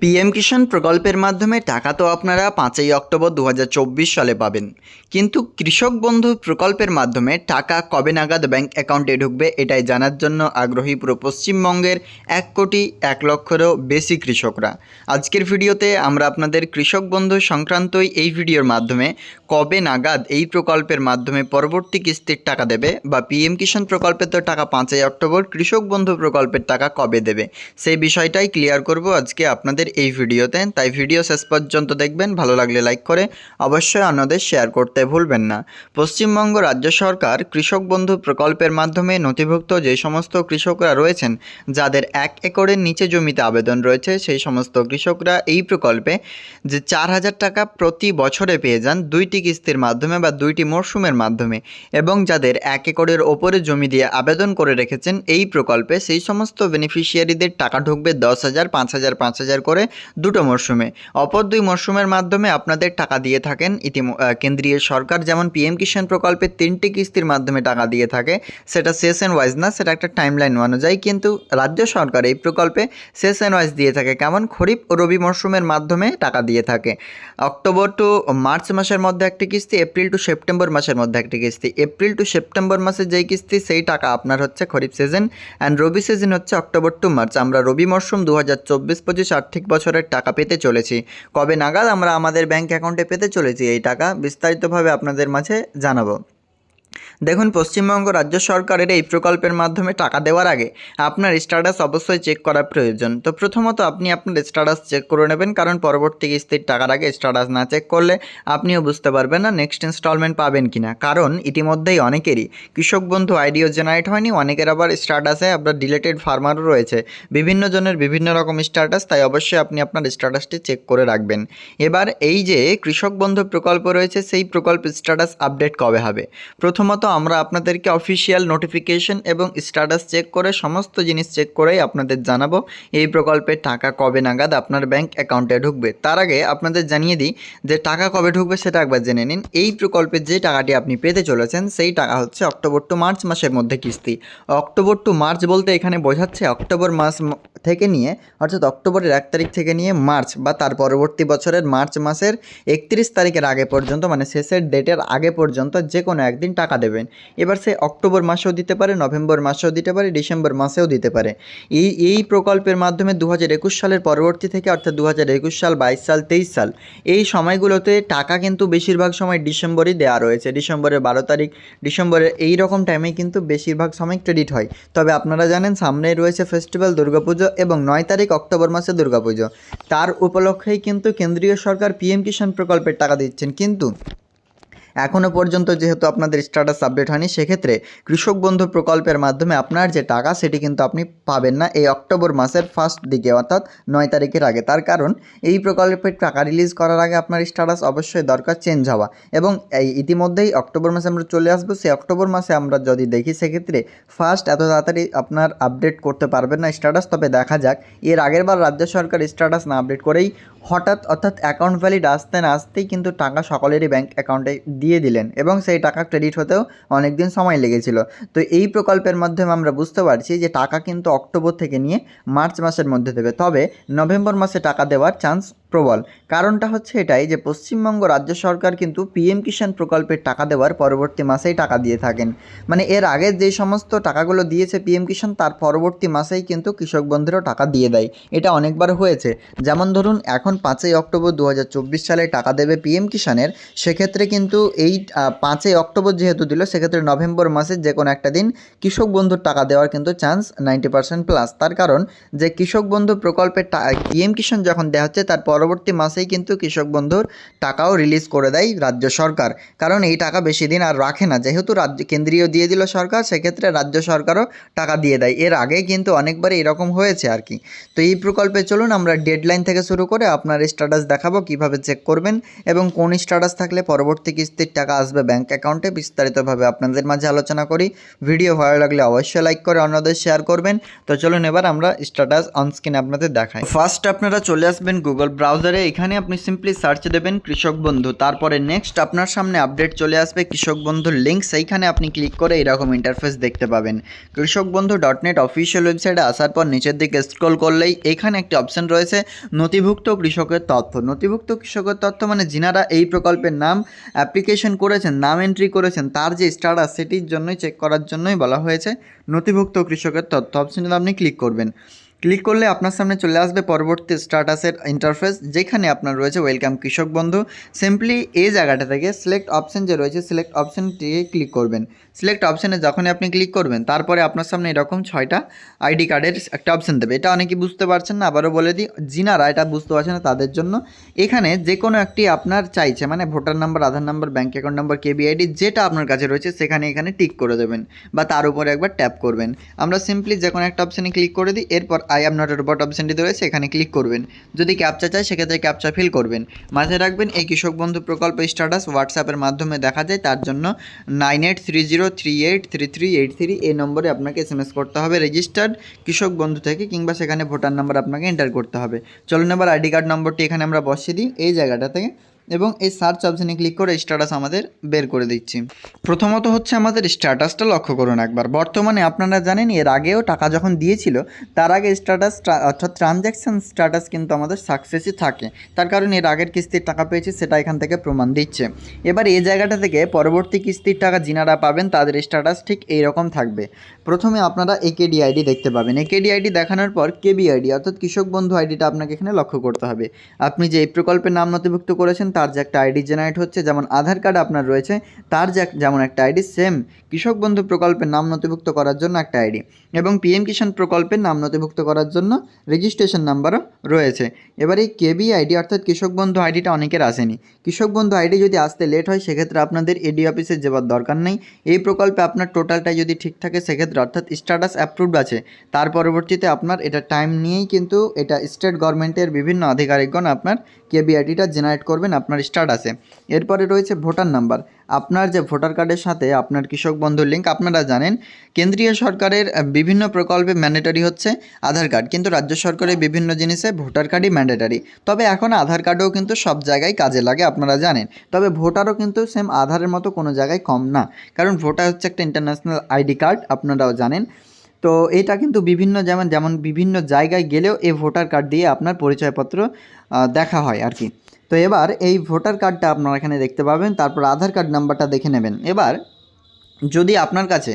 PM কিষাণ প্রকল্পের মাধ্যমে টাকা তো আপনারা পাঁচই অক্টোবর দু হাজার চব্বিশ সালে পাবেন। কিন্তু কৃষক বন্ধু প্রকল্পের মাধ্যমে টাকা কবে নাগাদ ব্যাংক অ্যাকাউন্টে ঢুকবে এটাই জানার জন্য আগ্রহী পুরো পশ্চিমবঙ্গের এক কোটি এক লক্ষেরও বেশি কৃষকরা। আজকের ভিডিওতে আমরা আপনাদের কৃষক বন্ধু সংক্রান্তই এই ভিডিওর মাধ্যমে কবে নাগাদ এই প্রকল্পের মাধ্যমে পরবর্তী কিস্তির টাকা দেবে বা পিএম কিষাণ প্রকল্পের তো টাকা পাঁচই অক্টোবর কৃষক বন্ধু প্রকল্পের টাকা কবে দেবে, সেই বিষয়টাই ক্লিয়ার করব আজকে আপনাদের এই ভিডিওতে। তাই ভিডিও শেষ পর্যন্ত দেখবেন, ভালো লাগলে লাইক করে, অবশ্যই অন্যদের শেয়ার করতে ভুলবেন না। পশ্চিমবঙ্গ রাজ্য সরকার কৃষক বন্ধু প্রকল্পের মাধ্যমে নথিভুক্ত যে সমস্ত কৃষকরা রয়েছেন, যাদের এক একরের নিচে জমিতে আবেদন রয়েছে, সেই সমস্ত কৃষকরা এই প্রকল্পে যে চার হাজার টাকা প্রতি বছরে পেয়ে যান দুইটি কিস্তির মাধ্যমে বা দুইটি মরশুমের মাধ্যমে এবং যাদের এক একরের ওপরে জমি দিয়ে আবেদন করে রেখেছেন, এই প্রকল্পে সেই সমস্ত বেনিফিশিয়ারিদের টাকা ঢুকবে দশ হাজার, পাঁচ হাজার, পাঁচ হাজার করে দুটো মরশুমে। অপর দুই মরশুমের মাধ্যমে আপনাদের টাকা দিয়ে থাকেন ইতিম কেন্দ্রীয় সরকার। যেমন পিএম কিষাণ প্রকল্পে তিনটি কিস্তির মাধ্যমে টাকা দিয়ে থাকে। সেটা সেশন ওয়াইজ না, সেটা একটা টাইমলাইন অনুযায়ী। কিন্তু রাজ্য সরকার এই প্রকল্পে সেশন ওয়াইজ দিয়ে থাকে। কেমন? খরিফ ও রবি মরশুমের মাধ্যমে টাকা দিয়ে থাকে। অক্টোবর টু মার্চ মাসের মধ্যে একটি কিস্তি, এপ্রিল টু সেপ্টেম্বর মাসের মধ্যে একটি কিস্তি। এপ্রিল টু সেপ্টেম্বর মাসে যেই কিস্তি, সেই টাকা আপনার হচ্ছে kharif season and rabi season হচ্ছে অক্টোবর টু মার্চ। আমরা রবি মরশুম দু হাজার চব্বিশ পঁচিশ আর্থিক বছরের টাকা পেতে চলেছি। কবে নাগাদ আমরা আমাদের ব্যাঙ্ক অ্যাকাউন্টে পেতে চলেছি, এই টাকা বিস্তারিতভাবে আপনাদের মাঝে জানাব। দেখুন, পশ্চিমবঙ্গ রাজ্য সরকারের এই প্রকল্পের মাধ্যমে টাকা দেওয়ার আগে আপনার স্ট্যাটাস অবশ্যই চেক করা প্রয়োজন। তো প্রথমত আপনি আপনার স্ট্যাটাস চেক করে নেবেন, কারণ পরবর্তী কিস্তির টাকার আগে স্ট্যাটাস না চেক করলে আপনিও বুঝতে পারবেন না নেক্সট ইনস্টলমেন্ট পাবেন কি না কারণ ইতিমধ্যেই অনেকেরই কৃষক বন্ধু আইডিও জেনারেট হয়নি, অনেকের আবার স্ট্যাটাসে আপনার ডিলেটেড ফার্মারও রয়েছে। বিভিন্ন জনের বিভিন্ন রকম স্ট্যাটাস, তাই অবশ্যই আপনি আপনার স্ট্যাটাসটি চেক করে রাখবেন। এবার এই যে কৃষক বন্ধু প্রকল্প রয়েছে, সেই প্রকল্প স্ট্যাটাস আপডেট কবে হবে? প্রথমত আমরা আপনাদেরকে অফিসিয়াল নোটিফিকেশন এবং স্ট্যাটাস চেক করে সমস্ত জিনিস চেক করেই আপনাদের জানাব এই প্রকল্পের টাকা কবে নাগাদ আপনার ব্যাংক অ্যাকাউন্টে ঢুকবে। তার আগে আপনাদের জানিয়ে দিই যে টাকা কবে ঢুকবে সেটা একবার জেনে নিন। এই প্রকল্পের যে টাকাটি আপনি পেতে চলেছেন সেই টাকা হচ্ছে অক্টোবর টু মার্চ মাসের মধ্যে কিস্তি। অক্টোবর টু মার্চ বলতে এখানে বোঝাচ্ছে অক্টোবর মাস থেকে নিয়ে, অর্থাৎ অক্টোবরের এক তারিখ থেকে নিয়ে মার্চ বা তার পরবর্তী বছরের মার্চ মাসের একত্রিশ তারিখের আগে পর্যন্ত মানে শেষের ডেটের আগে পর্যন্ত যে কোনো একদিন টাকা দেবেন এবার সে অক্টোবর মাসেও দিতে পারে, নভেম্বর মাসেও দিতে পারে, ডিসেম্বর মাসেও দিতে পারে। এই এই প্রকল্পের মাধ্যমে দু হাজার একুশ সালের পরবর্তী থেকে, অর্থাৎ দু হাজার একুশ সাল, বাইশ সাল, তেইশ সাল, এই সময়গুলোতে টাকা কিন্তু বেশিরভাগ সময় ডিসেম্বরই দেওয়া রয়েছে। ডিসেম্বরের বারো তারিখ, ডিসেম্বরের এই রকম টাইমে কিন্তু বেশিরভাগ সময় ক্রেডিট হয়। তবে আপনারা জানেন সামনেই রয়েছে ফেস্টিভ্যাল দুর্গাপুজো এবং নয় তারিখ অক্টোবর মাসে দুর্গাপুজো। তার উপলক্ষেই কিন্তু কেন্দ্রীয় সরকার পিএম কিষাণ প্রকল্পের টাকা দিচ্ছেন। কিন্তু এখনও পর্যন্ত যেহেতু আপনাদের স্ট্যাটাস আপডেট হয়নি, সেক্ষেত্রে কৃষক বন্ধু প্রকল্পের মাধ্যমে আপনার যে টাকা, সেটি কিন্তু আপনি পাবেন না এই অক্টোবর মাসের ফার্স্ট দিকে, অর্থাৎ নয় তারিখের আগে। তার কারণ, এই প্রকল্পের টাকা রিলিজ করার আগে আপনার স্ট্যাটাস অবশ্যই দরকার চেঞ্জ হওয়া। এবং এই ইতিমধ্যেই অক্টোবর মাসে আমরা চলে আসব, সেই অক্টোবর মাসে আমরা যদি দেখি, সেক্ষেত্রে ফার্স্ট এত তাড়াতাড়ি আপনার আপডেট করতে পারবেন না স্ট্যাটাস তবে দেখা যাক, এর আগের বার রাজ্য সরকার স্ট্যাটাস না আপডেট করেই হঠাৎ অর্থাৎ অ্যাকাউন্ট ভ্যালিড আসতে না আসতেই কিন্তু টাকা সকলেরই ব্যাঙ্ক অ্যাকাউন্টে দিয়ে দিলেন এবং সেই টাকা ক্রেডিট হতেও অনেক দিন সময় লেগেছিল। তো এই প্রকল্পের মাধ্যমে আমরা বুঝতে পারছি যে টাকা কিন্তু অক্টোবর থেকে নিয়ে মার্চ মাসের মধ্যে দেবে। তবে নভেম্বর মাসে টাকা দেওয়ার চান্স প্রবল। কারণটা হচ্ছে এটাই যে, পশ্চিমবঙ্গ রাজ্য সরকার কিন্তু পিএম কিষাণ প্রকল্পের টাকা দেওয়ার পরবর্তী মাসেই টাকা দিয়ে থাকেন। মানে এর আগে যে সমস্ত টাকাগুলো দিয়েছে পিএম কিষাণ, তার পরবর্তী মাসেই কিন্তু কৃষক বন্ধুরও টাকা দিয়ে দেয়। এটা অনেকবার হয়েছে। যেমন ধরুন, এখন পাঁচই অক্টোবর দু হাজার চব্বিশ সালে টাকা দেবে পিএম কিষাণের, সেক্ষেত্রে কিন্তু এই পাঁচই অক্টোবর যেহেতু দিল, সেক্ষেত্রে নভেম্বর মাসের যে কোনো একটা দিন কৃষক বন্ধুর টাকা দেওয়ার কিন্তু চান্স নাইনটি পার্সেন্ট প্লাস তার কারণ যে, কৃষক বন্ধু প্রকল্পের পিএম কিষাণ যখন দেওয়া হচ্ছে, তার পরবর্তী মাসেই কিন্তু কৃষক বন্ধুর টাকাও রিলিজ করে দেয় রাজ্য সরকার। কারণ এই টাকা বেশি দিন আর রাখে না। যেহেতু রাজ্য, কেন্দ্রীয় দিয়ে দিল সরকার, সেক্ষেত্রে রাজ্য সরকারও টাকা দিয়ে দেয়। এর আগে কিন্তু অনেকবার এরকম হয়েছে আর কি। তো এই প্রকল্পে চলুন, আমরা ডেডলাইন থেকে শুরু করে আপনার স্ট্যাটাস দেখাবো, কীভাবে চেক করবেন এবং কোন স্ট্যাটাস থাকলে পরবর্তী কিস্তির টাকা আসবে ব্যাংক অ্যাকাউন্টে বিস্তারিতভাবে আপনাদের মাঝে আলোচনা করি। ভিডিও ভালো লাগলে অবশ্যই লাইক করে অন্যদের শেয়ার করবেন। তো চলুন, এবার আমরা স্ট্যাটাস অনস্ক্রিন আপনাদের দেখাই। ফার্স্ট আপনারা চলে আসবেন গুগল ব্রাউজার ব্রাউজারে এখানে আপনি সিম্পলি সার্চ দেবেন কৃষক বন্ধু। তারপরে নেক্সট আপনার সামনে আপডেট চলে আসবে কৃষক বন্ধুর লিঙ্ক সেইখানে আপনি ক্লিক করে এরকম ইন্টারফেস দেখতে পাবেন। কৃষক বন্ধু ডট নেট অফিসিয়াল ওয়েবসাইটে আসার পর নিচের দিকে স্ক্রল করলেই এখানে একটি অপশন রয়েছে, নথিভুক্ত কৃষকের তথ্য। নথিভুক্ত কৃষকের তথ্য মানে যিনারা এই প্রকল্পের নাম অ্যাপ্লিকেশন করেছেন, নাম এন্ট্রি করেছেন, তার যে স্ট্যাটাস সেটির জন্যই চেক করার জন্যই বলা হয়েছে নথিভুক্ত কৃষকের তথ্য। অপশনে আপনি ক্লিক করবেন। ক্লিক করলে আপনার সামনে চলে আসবে পরবর্তী স্ট্যাটাসের ইন্টারফেস যেখানে আপনার রয়েছে ওয়েলকাম কৃষক বন্ধু। সিম্পলি এই জায়গাটা থেকে সিলেক্ট অপশন যে রয়েছে সিলেক্ট অপশনটিকে ক্লিক করবেন। সিলেক্ট অপশানে যখনই আপনি ক্লিক করবেন, তারপরে আপনার সামনে এরকম ছয়টা আইডি কার্ডের একটা অপশান দেবে। এটা অনেকেই বুঝতে পারছেন না, আবারও বলে দিই, যিনারা এটা বুঝতে পারছেন না তাদের জন্য। এখানে যে কোনো একটি আপনার চাইছে মানে voter number Aadhaar number bank account number KBID যেটা আপনার কাছে রয়েছে, সেখানে এখানে টিক করে দেবেন বা তার উপরে একবার ট্যাপ করবেন। আমরা সিম্পলি যে কোনো একটা অপশানে ক্লিক করে দিই, এরপর আই অ্যাম নট রোবট অপশানটি রয়েছে এখানে ক্লিক করবেন। যদি ক্যাপচা চাই সেক্ষেত্রে ক্যাপচা ফিল করবেন। মাথায় রাখবেন এই কৃষক বন্ধু প্রকল্প স্ট্যাটাস হোয়াটসঅ্যাপের মাধ্যমে দেখা যায়, তার জন্য nine eight three zero three eight three three eight three এই নম্বরে আপনাকে এস করতে হবে রেজিস্টার্ড কৃষক বন্ধু থেকে, কিংবা সেখানে ভোটার নাম্বার আপনাকে এন্টার করতে হবে। চলুন এবার আইডি কার্ড নম্বরটি এখানে আমরা বসিয়ে দিই। এই জায়গাটা থেকে এবং এই সার্চ অপশানে ক্লিক করে স্ট্যাটাস আমাদের বের করে দিচ্ছি। প্রথমত হচ্ছে আমাদের স্ট্যাটাসটা লক্ষ্য করুন একবার। বর্তমানে আপনারা জানেন এর আগেও টাকা যখন দিয়েছিল, তার আগে স্ট্যাটাস অর্থাৎ ট্রানজ্যাকশান স্ট্যাটাস কিন্তু আমাদের সাকসেসই থাকে। তার কারণ এর আগের কিস্তির টাকা পেয়েছি, সেটা এখান থেকে প্রমাণ দিচ্ছে। এবার এই জায়গাটা থেকে পরবর্তী কিস্তির টাকা যিনারা পাবেন, তাদের স্ট্যাটাস ঠিক এইরকম থাকবে। প্রথমে আপনারা একেডি আইডি দেখতে পাবেন। একেডি আইডি দেখানোর পর কেবি আইডি অর্থাৎ কৃষক বন্ধু আইডিটা আপনাকে এখানে লক্ষ্য করতে হবে। আপনি যে এই প্রকল্পের নাম নথিভুক্ত করেছেন তার যে একটা আইডি জেনারেট হচ্ছে, যেমন আধার কার্ড আপনার রয়েছে, তার যে যেমন একটা আইডি, সেম কৃষক বন্ধু প্রকল্পের নাম নথিভুক্ত করার জন্য একটা আইডি এবং পিএম কিষাণ প্রকল্পের নাম নথিভুক্ত করার জন্য রেজিস্ট্রেশন নাম্বারও রয়েছে। এবার এই কেবি আইডি অর্থাৎ কৃষক বন্ধু আইডিটা অনেকের আসেনি। কৃষক বন্ধু আইডি যদি আসতে লেট হয়, সেক্ষেত্রে আপনাদের এডি অফিসে যাওয়ার দরকার নেই। এই প্রকল্পে আপনার টোটালটাই যদি ঠিক থাকে, সেক্ষেত্রে অর্থাৎ স্ট্যাটাস অ্যাপ্রুভড আছে। তার পরবর্তীতে আপনার এটা টাইম নিয়েই কিন্তু এটা স্টেট গভর্নমেন্টের বিভিন্ন আধিকারিকগণ আপনার কেবিআইডিটা জেনারেট করবেন। আপনার স্ট্যাটাসে এরপরে রয়েছে ভোটার নাম্বার। আপনার যে ভোটার কার্ডের সাথে আপনার কৃষক বন্ধুর লিঙ্ক আপনারা জানেন, কেন্দ্রীয় সরকারের বিভিন্ন প্রকল্পে ম্যান্ডেটরি হচ্ছে আধার কার্ড, কিন্তু রাজ্য সরকারের বিভিন্ন জিনিসে ভোটার কার্ডই ম্যান্ডেটরি তবে এখন আধার কার্ডও কিন্তু সব জায়গায় কাজে লাগে, আপনারা জানেন। তবে ভোটারও কিন্তু সেম আধারের মতো কোনো জায়গায় কম না। কারণ ভোটার হচ্ছে একটা ইন্টারন্যাশনাল আইডি কার্ড আপনারাও জানেন। তো এটা কিন্তু বিভিন্ন যেমন যেমন বিভিন্ন জায়গায় গেলেও এই ভোটার কার্ড দিয়ে আপনার পরিচয়পত্র দেখা হয় আর কি। তো এবার এই ভোটার কার্ডটা আপনারা এখানে দেখতে পাবেন, তারপর আধার কার্ড নাম্বারটা দেখে নেবেন। এবার যদি আপনার কাছে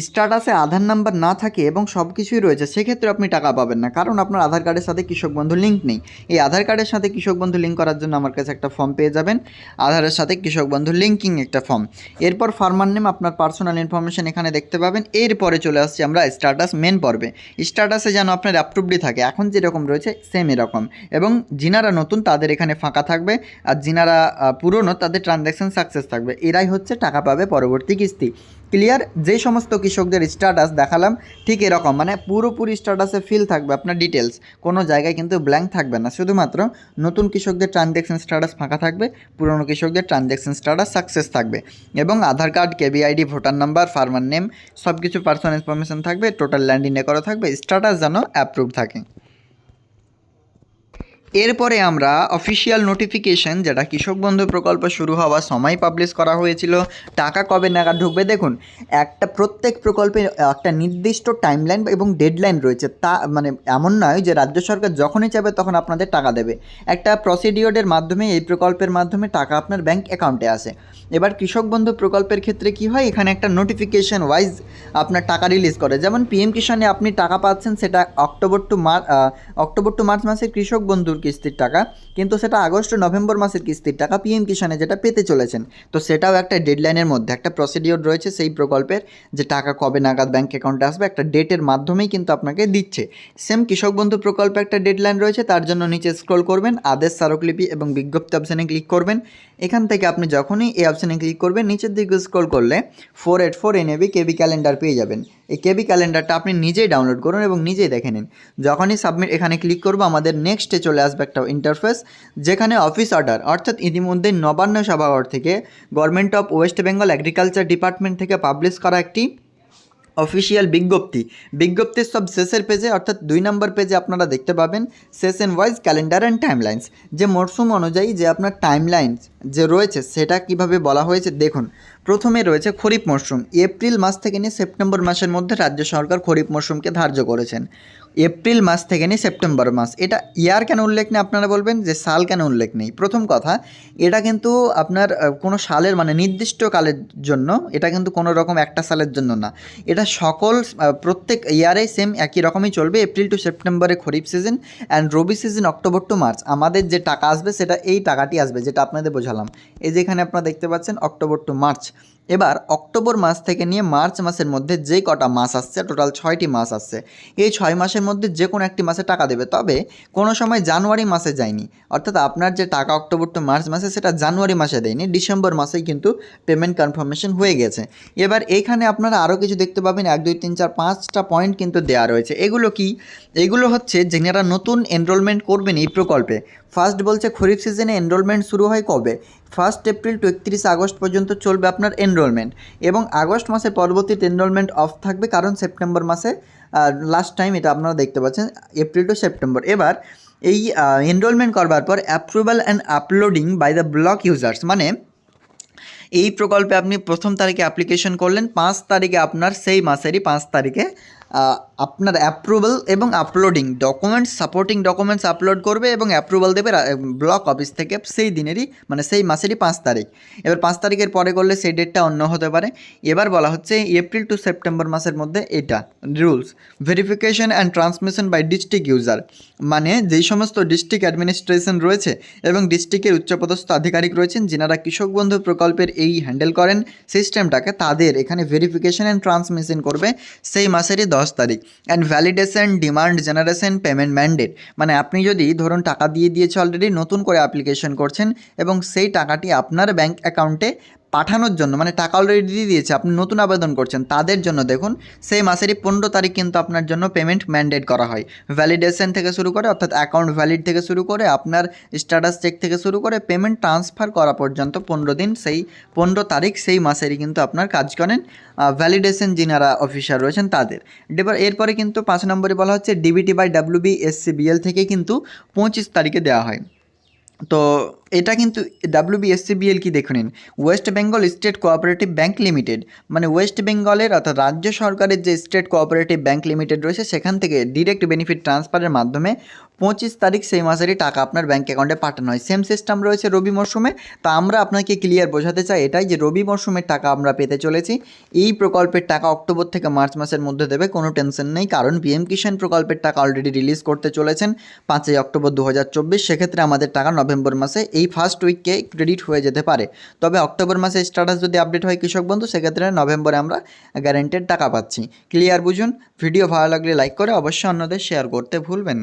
স্ট্যাটাসে আধার নাম্বার না থাকে এবং সব কিছুই রয়েছে, সেক্ষেত্রে আপনি টাকা পাবেন না। কারণ আপনার আধার কার্ডের সাথে কৃষক বন্ধু লিঙ্ক নেই। এই আধার কার্ডের সাথে কৃষক বন্ধু লিঙ্ক করার জন্য আমার কাছে একটা ফর্ম পেয়ে যাবেন। আধারের সাথে কৃষক বন্ধু লিঙ্কিং একটা ফর্ম এরপর ফার্মার নেম আপনার পার্সোনাল ইনফরমেশন এখানে দেখতে পাবেন। এরপরে চলে আসছি আমরা স্ট্যাটাস মেন পর্বে। স্ট্যাটাসে যেন আপনার অ্যাপ্রুভডই থাকে। এখন যেরকম রয়েছে সেম এরকম। এবং যিনারা নতুন, তাদের এখানে ফাঁকা থাকবে। আর যিনারা পুরনো, তাদের ট্রানজ্যাকশন সাকসেস থাকবে। এরাই হচ্ছে টাকা পাবে পরবর্তী কিস্তি। ক্লিয়ার যে সমস্ত কৃষকদের স্ট্যাটাস দেখালাম, ঠিক এরকম মানে পুরোপুরি স্ট্যাটাসে ফিল থাকবে আপনার ডিটেলস কোনো জায়গায় কিন্তু ব্ল্যাঙ্ক থাকবে না। শুধুমাত্র নতুন কৃষকদের ট্রানজ্যাকশন স্ট্যাটাস ফাঁকা থাকবে, পুরনো কৃষকদের ট্রানজ্যাকশন স্ট্যাটাস সাকসেস থাকবে। এবং Aadhaar card KBID voter number farmer name সব কিছু পার্সোনাল ইনফরমেশন থাকবে টোটাল ল্যান্ড ইনে করা থাকবে স্ট্যাটাস যেন অ্যাপ্রুভ থাকে। এরপরে আমরা অফিসিয়াল নোটিফিকেশন যেটা কৃষক বন্ধু প্রকল্প শুরু হওয়ার সময় পাবলিশ করা হয়েছিল, টাকা কবে নাগাদ ঢুকবে দেখুন, একটা প্রত্যেক প্রকল্পে একটা নির্দিষ্ট টাইমলাইন এবং ডেডলাইন রয়েছে, তা মানে এমন নয় যে রাজ্য সরকার যখনই চাবে তখন আপনাদের টাকা দেবে। একটা প্রসিডিওরের মাধ্যমে, এই প্রকল্পের মাধ্যমে টাকা আপনার ব্যাংক অ্যাকাউন্টে আসে। এবার কৃষক বন্ধু প্রকল্পের ক্ষেত্রে কি হয়, এখানে একটা নোটিফিকেশন ওয়াইজ আপনার টাকা রিলিজ করে। যেমন পিএম কিষানে আপনি টাকা পাচ্ছেন, সেটা October to March October to March মাসের কৃষক বন্ধুর কিস্তির টাকা, কিন্তু সেটা আগস্ট নভেম্বর মাসের কিস্তির টাকা পিএম কিষানে যেটা পেতে চলেছেন। তো সেটাও একটা ডেডলাইনের মধ্যে, একটা প্রসিডিওর রয়েছে সেই প্রকল্পের যে টাকা কবে নাগাদ ব্যাঙ্ক অ্যাকাউন্টে আসবে, একটা ডেটের মাধ্যমেই কিন্তু আপনাকে দিচ্ছে। সেম কৃষক বন্ধু প্রকল্পে একটা ডেডলাইন রয়েছে, তার জন্য নিচে স্ক্রল করবেন, আদেশ স্মারকলিপি এবং বিজ্ঞপ্তি অপশানে ক্লিক করবেন। এখান থেকে আপনি যখনই এই অপশানে ক্লিক করবেন, নিচের দিকে স্ক্রল করলে four eight four NAB KB calendar পেয়ে যাবেন। এই কেবি ক্যালেন্ডারটা আপনি নিজেই ডাউনলোড করুন এবং নিজেই দেখে নিন। যখনই সাবমিট এখানে ক্লিক করব, আমাদের নেক্সটে চলে আসবে একটা ইন্টারফেস যেখানে অফিস অর্ডার অর্থাৎ ইতিমধ্যে নবান্ন সভাঘর থেকে government of West Bengal agriculture department থেকে পাবলিশ করা একটি অফিসিয়াল বিজ্ঞপ্তি। বিজ্ঞপ্তির সব শেষের পেজে অর্থাৎ দুই নম্বর পেজে আপনারা দেখতে পাবেন session wise calendar and time timelines যে মরশুম অনুযায়ী যে আপনার টাইম লাইন্স যে রয়েছে, সেটা কীভাবে বলা হয়েছে, দেখুন। প্রথমে রয়েছে খরিফ মরশুম এপ্রিল মাস থেকে নিয়ে সেপ্টেম্বর মাসের মধ্যে রাজ্য সরকার খরিফ মরশুমকে ধার্য করেছেন। এপ্রিল মাস থেকে নিয়ে সেপ্টেম্বর মাস। এটা ইয়ার কেন উল্লেখ নেই? আপনারা বলবেন যে সাল কেন উল্লেখ নেই? প্রথম কথা, এটা কিন্তু আপনার কোনো সালের মানে নির্দিষ্ট কালের জন্য, এটা কিন্তু কোনো রকম একটা সালের জন্য না। এটা সকল প্রত্যেক ইয়ারে সেম একই রকমই চলবে। এপ্রিল টু সেপ্টেম্বরে kharif season and rabi season October to March. আমাদের যে টাকা আসবে, সেটা এই টাকাটি আসবে, যেটা আপনাদের বোঝালাম। এই যেখানে আপনারা দেখতে পাচ্ছেন, অক্টোবর টু মার্চ। এবার অক্টোবর মাস থেকে নিয়ে মার্চ মাসের মধ্যে যে কটা মাস আসছে, টোটাল ছয়টি মাস আসছে। এই ছয় মাসের মধ্যে যে কোনো একটি মাসে টাকা দেবে। তবে কোনো সময় জানুয়ারি মাসে যায়নি। অর্থাৎ আপনার যে টাকা অক্টোবর টু মার্চ মাসে, সেটা জানুয়ারি মাসে দেয়নি। ডিসেম্বর মাসেই কিন্তু পেমেন্ট কনফার্মেশন হয়ে গেছে। এবার এইখানে আপনারা আরও কিছু দেখতে পাবেন। এক, দুই, তিন, চার, পাঁচটা পয়েন্ট কিন্তু দেওয়া রয়েছে। এগুলো কি? এগুলো হচ্ছে যারা নতুন এনরোলমেন্ট করবেন এই প্রকল্পে ফার্স্ট বলছে খরিফ সিজনে এনরোলমেন্ট শুরু হয় কবে? ফার্স্ট এপ্রিল টু একত্রিশ আগস্ট পর্যন্ত চলবে আপনার এনরোলমেন্ট এবং আগস্ট মাসে পরবর্তীতে এনরোলমেন্ট অফ থাকবে কারণ সেপ্টেম্বর মাসে লাস্ট টাইম এটা আপনারা দেখতে পাচ্ছেন, এপ্রিল টু সেপ্টেম্বর। এবার এই এনরোলমেন্ট করবার পর approval and uploading by the block users মানে এই প্রকল্পে আপনি প্রথম তারিখে অ্যাপ্লিকেশন করলেন, পাঁচ তারিখে আপনার সেই মাসেরই পাঁচ তারিখে আপনার অ্যাপ্রুভাল এবং uploading documents supporting documents upload করবে এবং অ্যাপ্রুভাল দেবে ব্লক অফিস থেকে সেই দিনেরই মানে সেই মাসেরই পাঁচ তারিখ। এবার পাঁচ তারিখের পরে করলে সেই ডেটটা অন্য হতে পারে। এবার বলা হচ্ছে এপ্রিল টু সেপ্টেম্বর মাসের মধ্যে এটা rules verification and transmission by district user মানে যেই সমস্ত ডিস্ট্রিক্ট অ্যাডমিনিস্ট্রেশন রয়েছে এবং ডিস্ট্রিক্টের উচ্চপদস্থ আধিকারিক রয়েছেন, যিনারা কৃষক বন্ধু প্রকল্পের এই হ্যান্ডেল করেন সিস্টেমটাকে তাদের এখানে ভেরিফিকেশন অ্যান্ড ট্রান্সমিশন করবে সেই মাসেরই দশ তারিখ। And validation demand generation payment mandate মানে আপনি যদি ধরুন টাকা দিয়ে দিয়েছে অলরেডি নতুন করে অ্যাপ্লিকেশন করছেন, এবং সেই টাকাটি আপনার ব্যাঙ্ক অ্যাকাউন্টে পাঠানোর জন্য মানে টাকা অলরেডি দিয়ে দিয়েছে, আপনি নতুন আবেদন করছেন, তাদের জন্য দেখুন, সেই মাসেরই পনেরো তারিখ কিন্তু আপনার জন্য পেমেন্ট ম্যান্ডেট করা হয়। ভ্যালিডেশন থেকে শুরু করে, অর্থাৎ অ্যাকাউন্ট ভ্যালিড থেকে শুরু করে, আপনার স্ট্যাটাস চেক থেকে শুরু করে পেমেন্ট ট্রান্সফার করা পর্যন্ত পনেরো দিন, সেই পনেরো তারিখ, সেই মাসেরই কিন্তু আপনার কাজ করেন ভ্যালিডেশন যিনারা অফিসার রয়েছেন তাদের। এবার এরপরে কিন্তু পাঁচ নম্বরে বলা হচ্ছে ডিবিটি বাই ডাব্লিউবি এসসিবিএল থেকে কিন্তু পঁচিশ তারিখে দেওয়া হয়। তো এটা কিন্তু ডাব্লিউবিএসসিবিএল কি দেখে নিন? West Bengal state cooperative bank limited মানে ওয়েস্ট বেঙ্গলের অর্থাৎ রাজ্য সরকারের যে স্টেট কোঅপারেটিভ ব্যাঙ্ক লিমিটেড রয়েছে, সেখান থেকে ডিরেক্ট বেনিফিট ট্রান্সফারের মাধ্যমে পঁচিশ তারিখ সেই মাসেরই টাকা আপনার ব্যাঙ্ক অ্যাকাউন্টে পাঠানো হয়। সেম সিস্টেম রয়েছে রবি মরশুমে। তো আমরা আপনাকে ক্লিয়ার বোঝাতে চাই এটাই যে রবি মরশুমের টাকা আমরা পেতে চলেছি। এই প্রকল্পের টাকা অক্টোবর থেকে মার্চ মাসের মধ্যে দেবে, কোনো টেনশন নেই। কারণ পিএম কিষাণ প্রকল্পের টাকা অলরেডি রিলিজ করতে চলেছেন পাঁচই অক্টোবর দু হাজার চব্বিশ। সেক্ষেত্রে আমাদের টাকা নভেম্বর মাসে এই ফার্স্ট উইককে ক্রেডিট হয়ে যেতে পারে। তবে অক্টোবর মাসে স্ট্যাটাস যদি আপডেট হয় কৃষক বন্ধু, সেক্ষেত্রে নভেম্বরে আমরা গ্যারেন্টেড টাকা পাচ্ছি। ক্লিয়ার বুঝুন। ভিডিও ভালো লাগলে লাইক করে অবশ্যই অন্যদের শেয়ার করতে ভুলবেন